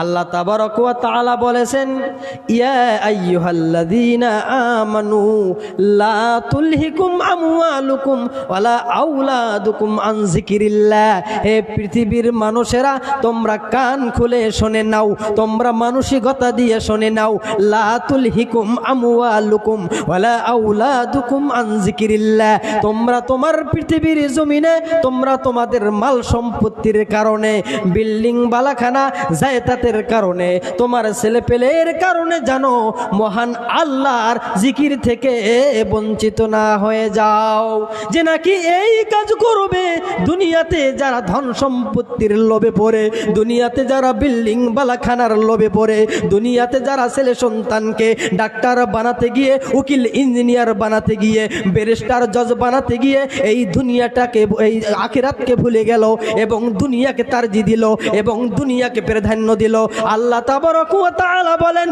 আল্লাহ তাবারক ওয়া তাআলা বলেছেন, ইয়া আমানু লা তুলহিকুম আমওয়ালুকুম ওয়ালা আওলাদুকুম আন যিকিরিল্লাহ। হে পৃথিবীর মানুষেরা, তোমরা কান খুলে শুনে নাও, তোমরা মানসিকতা দিয়ে শুনে নাও, লা তুলহিকুম আমওয়ালুকুম ওয়ালা আওলাদুকুম আন যিকিরিল্লাহ। তোমরা তোমার পৃথিবীর জমিনে, তোমরা তোমাদের মাল সম্পত্তির কারণে বিল্ডিং, বালাখানা জায়তাতের কারণে, তোমার ছেলেপেলের কারণে জানো মহান আল্লাহর জিকির থেকে বঞ্চিত না হয়ে যাও। যে নাকি এই কাজ করবে, দুনিয়াতে যারা ধন সম্পত্তির লোভে পড়ে, দুনিয়াতে যারা বিল্ডিং বালাখানার লোভে পড়ে, দুনিয়াতে যারা ছেলে সন্তানকে ডাক্তার বানাতে গিয়ে, উকিল ইঞ্জিনিয়ার বানাতে গিয়ে, ব্যারিস্টার জজ বানাতে গিয়ে, এই দুনিয়াটাকে, এই আখিরাতকে ভুলে গেল এবং দুনিয়াকে তারজি দিল এবং দুনিয়াকে প্রাধান্য দিল। আল্লাহ তাবারক ওয়া বলেন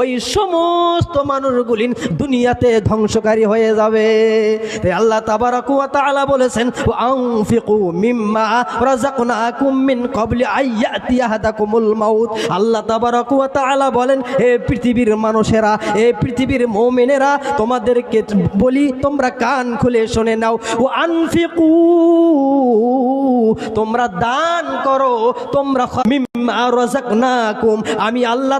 ওই সমস্ত মানুষগুলি দুনিয়াতে ধ্বংসকারী হয়ে যাবে। আল্লাহ তাবারক ওয়া তাআলা বলেছেন মিম্মা আহাদাকুমুল মাউত। আল্লাহ তাবারক ওয়া বলেন, হে পৃথিবীর মানুষেরা, হে পৃথিবীর মুমিনেরা, তোমাদেরকে বলি, তোমরা কান খুলে শুনে নাও। ও আনফিকু তোমরা দান করো, তোমরা আমি আল্লাহ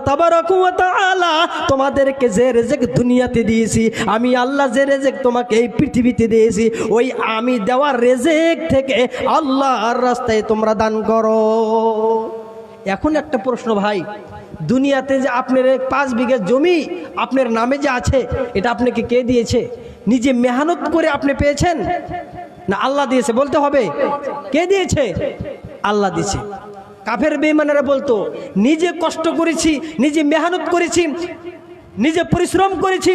তোমাদেরকে যে রেজেক দুনিয়াতে দিয়েছি, আমি আল্লাহ যে রেজেক তোমাকে এই পৃথিবীতে দিয়েছি, ওই আমি দেওয়ার রেজেক থেকে আল্লাহর রাস্তায় তোমরা দান করো। এখন একটা প্রশ্ন ভাই, দুনিয়াতে যে আপনার পাঁচ বিঘা জমি আপনার নামে যে আছে, এটা আপনাকে কে দিয়েছে? নিজে মেহনত করে আপনি পেয়েছেন? না আল্লাহ দিয়েছে, বলতে হবে। কে দিয়েছে? আল্লাহ দিয়েছে। কাফের বেমানেরা বলতো, নিজে কষ্ট করেছি, নিজে মেহনত করেছি, নিজে পরিশ্রম করেছি,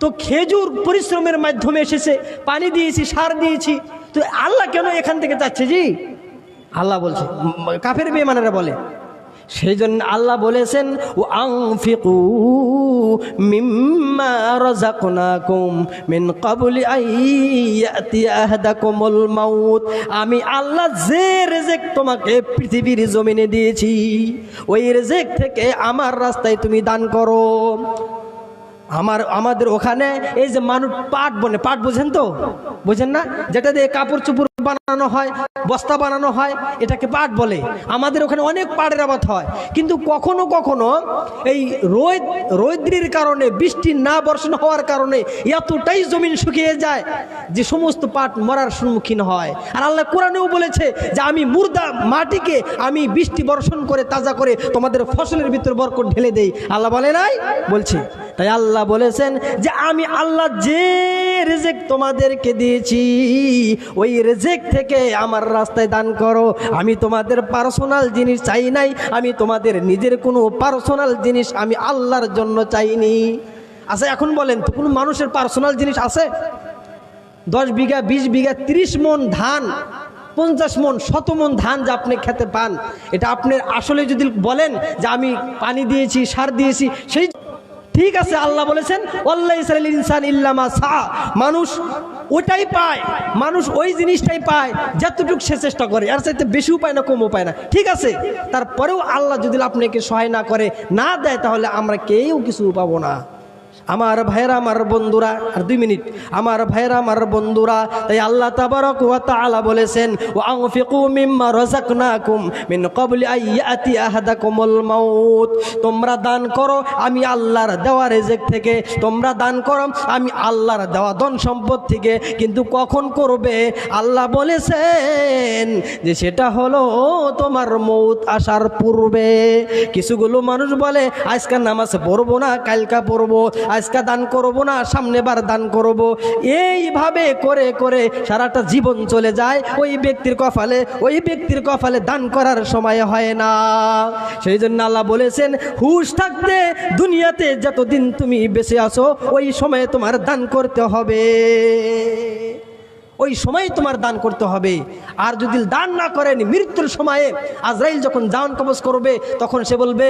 তো খেজুর পরিশ্রমের মাধ্যমে এসেছে, পানি দিয়েছি, সার দিয়েছি, তো আল্লাহ কেন এখান থেকে যাচ্ছে জি? আল্লাহ বলছে কাফের বেমানেরা বলে। সেই জন্য আল্লাহ বলেছেন ও আংফিকু মিম্মা মিন ক্বাবলি আইয়াতি মাউত। আমি আল্লাহ যে রেজেক তোমাকে পৃথিবীর জমিনে দিয়েছি, ওই রেজেক থেকে আমার রাস্তায় তুমি দান করো। আমার, আমাদের ওখানে এই যে মানুষ পাট বনে, পাট বোঝেন তো? বোঝেন না? যেটা দিয়ে কাপড় চুপড় বানানো হয়, বস্তা বানানো হয়, এটাকে পাট বলে। আমাদের ওখানে অনেক পাটের আবাদ হয়। কিন্তু কখনো কখনো এই রোদ, রৌদ্রির কারণে, বৃষ্টি না বর্ষণ হওয়ার কারণে এতটাই জমিন শুকিয়ে যায় যে সমস্ত পাট মরার সম্মুখীন হয়। আর আল্লাহ কোরআনেও বলেছে যে আমি মুর্দা মাটিকে আমি বৃষ্টি বর্ষণ করে, তাজা করে তোমাদের ফসলের ভিতর বরকত ঢেলে দেই। আল্লাহ বলে নাই? বলছে। তাই আল্লাহ বলেছেন যে আমি আল্লাহ যে রেজেক তোমাদেরকে দিয়েছি, ওই রেজেক থেকে আমার রাস্তায় দান করো। আমি তোমাদের পার্সোনাল জিনিস চাই নাই, আমি তোমাদের নিজের কোনো পার্সোনাল জিনিস আমি আল্লাহর জন্য চাইনি। আচ্ছা এখন বলেন তো, কোনো মানুষের পার্সোনাল জিনিস আছে? দশ বিঘা, বিশ বিঘা, তিরিশ মন ধান, পঞ্চাশ মন, শত মন ধান যা আপনি খেতে পান, এটা আপনার আসলে যদি বলেন যে আমি পানি দিয়েছি, সার দিয়েছি, সেই ঠিক আছে, আল্লাহ বলেছেন ইনসান ইল্লামা সা মানুষ ওটাই পায়, মানুষ ওই জিনিসটাই পায় যতটুকু সে চেষ্টা করে আর চাইতে বেশি উপায় না কমও পায় না। ঠিক আছে, তারপরেও আল্লাহ যদি আপনাকে সহায় না করে, না দেয়, তাহলে আমরা কেউ কিছু পাবো না। আমার ভাইরা আমার বন্ধুরা, আর দুই মিনিট। আমার ভাইরা আমার বন্ধুরা, তাই আল্লাহ তাবারক ওয়া তাআলা বলেছেন ওয়া আনফিকু মিম্মা রাযাকনাকুম মিন ক্বাবলি আইয়াতি আহাদাকুমুল মাউত। তোমরা দান করো, আমি আল্লাহর দেওয়া রিজিক থেকে। তোমরা দান করো, আমি আল্লাহর দেওয়া ধন সম্পদ থেকে। কিন্তু কখন করবে? আল্লাহ বলেছেন যে, সেটা হলো তোমার মৌত আসার পূর্বে। কিছুগুলো মানুষ বলে আজকাল নামাজ পড়ব না, কালকা পড়ব। আজকা দান করব না, সামনেবার দান করব। এইভাবে করে করে সারাটা জীবন চলে যায়। ওই ব্যক্তির কপালে, ওই ব্যক্তির কপালে দান করার সময় হয় না। সেই জন্য আল্লাহ বলেছেন, হুশ থাকতে দুনিয়াতে যতদিন তুমি বেঁচে আছো, ওই সময়ে তোমার দান করতে হবে। ওই সময় তোমার দান করতে হবে। আর যদি দান না করেন, মৃত্যুর সময়ে আজরাইল যখন জান কবজ করবে, তখন সে বলবে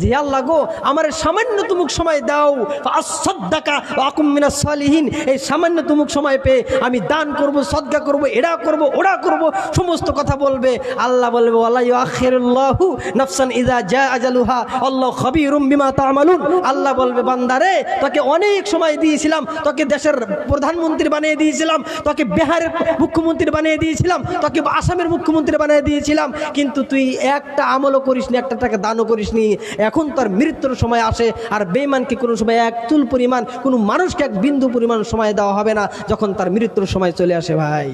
যে আল্লাহ গো, আমার সামান্য তুমুক সময় দাও। আসদ্দাকা আকুমিনা সালিহীন। এই সামান্য তুমুক সময় পেয়ে আমি দান করব সদ্গা করব, এড়া করব, ওড়া করব, সমস্ত কথা বলবে। আল্লাহ বলবে আল্লাহ নাফসান ইদা জা আজালুহা। আল্লাহ খবিরুম বিমা তামালুন। আল্লাহ বলবে বান্দারে তোকে অনেক সময় দিয়েছিলাম, তোকে দেশের প্রধানমন্ত্রী বানিয়ে দিয়েছিলাম, তোকে বিহারের মুখ্যমন্ত্রী বানিয়ে দিয়েছিলাম, তোকে আসামের মুখ্যমন্ত্রী বানিয়ে দিয়েছিলাম, কিন্তু তুই একটা আমলও করিস নি একটা টাকা দানও করিস নি এখন তার মৃত্যুর সময় আসে, আর বেইমানকে কোনো সময় এক তুল পরিমাণ, কোনো মানুষকে এক বিন্দু পরিমাণ সময় দেওয়া হবে না, যখন তার মৃত্যুর সময় চলে আসে ভাই।